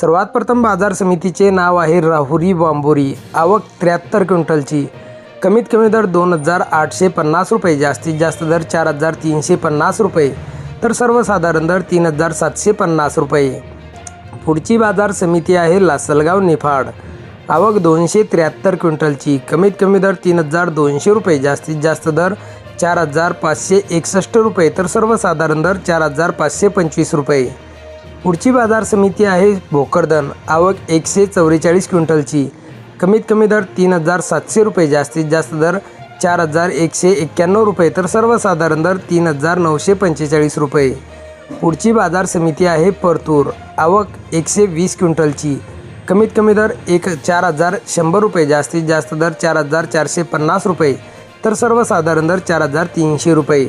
सर्वात प्रथम बाजार समितीचे नाव आहे राहुरी बांबोरी. आवक त्र्याहत्तर क्विंटलची. कमीत कमी दर दोन हजार आठशे पन्नास रुपये जास्तीत जास्त दर चार हजार तीनशे पन्नास रुपये तर सर्वसाधारण दर तीन हजार सातशे पन्नास रुपये. पुढची बाजार समिती आहे लासलगाव निफाड. आवक दोनशे त्र्याहत्तर क्विंटलची. कमीत कमी दर तीन हजार दोनशे रुपये जास्तीत जास्त दर चार हजार पाचशे एकसष्ट रुपये तर सर्वसाधारण दर चार हजार पाचशे पंचवीस रुपये. पुढची बाजार समिती आहे भोकरदन. आवक एकशे चौवेचाळीस क्विंटलची. कमीत कमी दर तीन हजार सातशे रुपये जास्तीत जास्त दर चार हजार एकशे एक्क्याण्णव रुपये तर सर्वसाधारण दर तीन हजार नऊशे पंचेचाळीस रुपये. पुढची बाजार समिती आहे परतूर. आवक एकशे वीस क्विंटलची. कमीत कमी दर एक चार हजार शंभर रुपये जास्तीत जास्त दर चार हजार चारशे पन्नास रुपये तर सर्वसाधारण दर चार हजार तीनशे रुपये.